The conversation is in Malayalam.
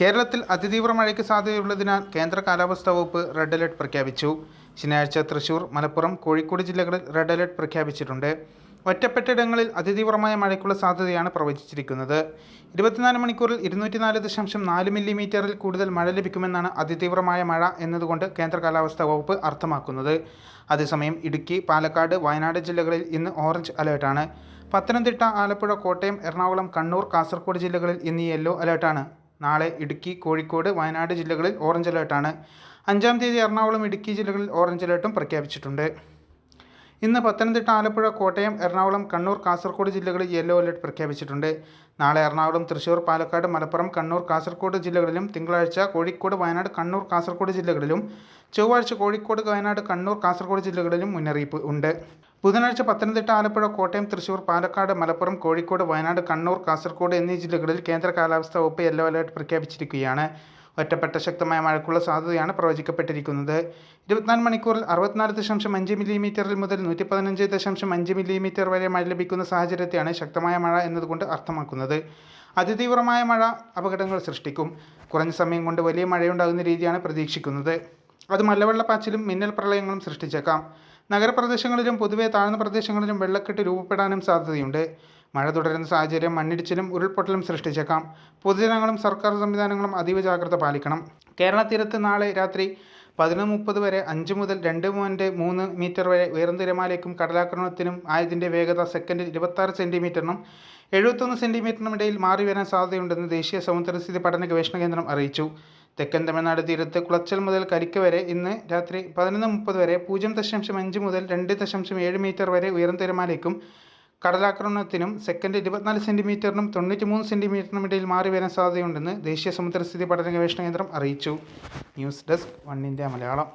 കേരളത്തിൽ അതിതീവ്ര മഴയ്ക്ക് സാധ്യതയുള്ളതിനാൽ കേന്ദ്ര കാലാവസ്ഥാ വകുപ്പ് റെഡ് അലർട്ട് പ്രഖ്യാപിച്ചു. ശനിയാഴ്ച തൃശൂർ മലപ്പുറം കോഴിക്കോട് ജില്ലകളിൽ റെഡ് അലർട്ട് പ്രഖ്യാപിച്ചിട്ടുണ്ട്. ഒറ്റപ്പെട്ടയിടങ്ങളിൽ അതിതീവ്രമായ മഴയ്ക്കുള്ള സാധ്യതയാണ് പ്രവചിച്ചിരിക്കുന്നത്. ഇരുപത്തിനാല് മണിക്കൂറിൽ ഇരുന്നൂറ്റിനാല് ദശാംശം നാല് മില്ലിമീറ്ററിൽ കൂടുതൽ മഴ ലഭിക്കുമെന്നാണ് അതിതീവ്രമായ മഴ എന്നതുകൊണ്ട് കേന്ദ്ര കാലാവസ്ഥാ വകുപ്പ് അർത്ഥമാക്കുന്നത്. അതേസമയം ഇടുക്കി പാലക്കാട് വയനാട് ജില്ലകളിൽ ഇന്ന് ഓറഞ്ച് അലേർട്ടാണ്. പത്തനംതിട്ട ആലപ്പുഴ കോട്ടയം എറണാകുളം കണ്ണൂർ കാസർഗോഡ് ജില്ലകളിൽ ഇന്ന് യെല്ലോ അലേർട്ടാണ്. നാളെ ഇടുക്കി കോഴിക്കോട് വയനാട് ജില്ലകളിൽ ഓറഞ്ച് അലേർട്ടാണ് അഞ്ചാം തീയതി എറണാകുളം ഇടുക്കി ജില്ലകളിൽ ഓറഞ്ച് അലേർട്ടും പ്രഖ്യാപിച്ചിട്ടുണ്ട്. ഇന്ന് പത്തനംതിട്ട ആലപ്പുഴ കോട്ടയം എറണാകുളം കണ്ണൂർ കാസർഗോഡ് ജില്ലകളിൽ യെല്ലോ അലർട്ട് പ്രഖ്യാപിച്ചിട്ടുണ്ട്. നാളെ എറണാകുളം തൃശൂർ പാലക്കാട് മലപ്പുറം കണ്ണൂർ കാസർഗോഡ് ജില്ലകളിലും തിങ്കളാഴ്ച കോഴിക്കോട് വയനാട് കണ്ണൂർ കാസർഗോഡ് ജില്ലകളിലും ചൊവ്വാഴ്ച കോഴിക്കോട് വയനാട് കണ്ണൂർ കാസർഗോഡ് ജില്ലകളിലും മുന്നറിയിപ്പ് ഉണ്ട്. ബുധനാഴ്ച പത്തനംതിട്ട ആലപ്പുഴ കോട്ടയം തൃശൂർ പാലക്കാട് മലപ്പുറം കോഴിക്കോട് വയനാട് കണ്ണൂർ കാസർഗോഡ് എന്നീ ജില്ലകളിൽ കേന്ദ്ര കാലാവസ്ഥാ വകുപ്പ് യെല്ലോ അലേർട്ട് പ്രഖ്യാപിച്ചിരിക്കുകയാണ്. ഒറ്റപ്പെട്ട ശക്തമായ മഴയ്ക്കുള്ള സാധ്യതയാണ് പ്രവചിക്കപ്പെട്ടിരിക്കുന്നത്. ഇരുപത്തിനാല് മണിക്കൂറിൽ അറുപത്തിനാല് ദശാംശം അഞ്ച് മില്ലിമീറ്ററിൽ മുതൽ നൂറ്റി പതിനഞ്ച് ദശാംശം അഞ്ച് മില്ലിമീറ്റർ വരെ മഴ ലഭിക്കുന്ന സാഹചര്യത്തെയാണ് ശക്തമായ മഴ എന്നതുകൊണ്ട് അർത്ഥമാക്കുന്നത്. അതിതീവ്രമായ മഴ അപകടങ്ങൾ സൃഷ്ടിക്കും. കുറഞ്ഞ സമയം കൊണ്ട് വലിയ മഴയുണ്ടാകുന്ന രീതിയാണ് പ്രതീക്ഷിക്കുന്നത്. അത് മലവെള്ളപ്പാച്ചിലും മിന്നൽ പ്രളയങ്ങളും സൃഷ്ടിച്ചേക്കാം. നഗരപ്രദേശങ്ങളിലും പൊതുവെ താഴ്ന്ന പ്രദേശങ്ങളിലും വെള്ളക്കെട്ട് രൂപപ്പെടാനും സാധ്യതയുണ്ട്. മഴ തുടരുന്ന സാഹചര്യം മണ്ണിടിച്ചിലും ഉരുൾപൊട്ടലും സൃഷ്ടിച്ചേക്കാം. പൊതുജനങ്ങളും സർക്കാർ സംവിധാനങ്ങളും അതീവ ജാഗ്രത പാലിക്കണം. കേരള തീരത്ത് നാളെ രാത്രി പതിനൊന്ന് മുപ്പത് വരെ അഞ്ച് മുതൽ രണ്ട് പോയിന്റ് മൂന്ന് മീറ്റർ വരെ ഉയർന്ന തിരമാലയ്ക്കും കടലാക്രമണത്തിനും ആയതിന്റെ വേഗത സെക്കൻഡിൽ ഇരുപത്താറ് സെന്റിമീറ്ററിനും എഴുപത്തൊന്ന് സെന്റിമീറ്ററിനും ഇടയിൽ മാറി വരാൻ സാധ്യതയുണ്ടെന്ന് ദേശീയ സമുദ്രസ്ഥിതി പഠന ഗവേഷണ കേന്ദ്രം അറിയിച്ചു. തെക്കൻ തമിഴ്നാട് തീരത്ത് കുളച്ചൽ മുതൽ കരിക്ക് വരെ ഇന്ന് രാത്രി പതിനൊന്ന് മുപ്പത് വരെ പൂജ്യം ദശാംശം അഞ്ച് മുതൽ രണ്ട് ദശാംശം ഏഴ് മീറ്റർ വരെ ഉയരം തിരമാലയ്ക്കും. കടലാക്രമണത്തിനും സെക്കൻഡ് ഇരുപത്തിനാല് സെന്റിമീറ്ററിനും തൊണ്ണൂറ്റി മൂന്ന് സെന്റിമീറ്ററിനും ഇടയിൽ മാറി വരാൻ സാധ്യതയുണ്ടെന്ന് ദേശീയ സമുദ്രസ്ഥിതി പഠന ഗവേഷണ കേന്ദ്രം അറിയിച്ചു. News desk one India Malayalam.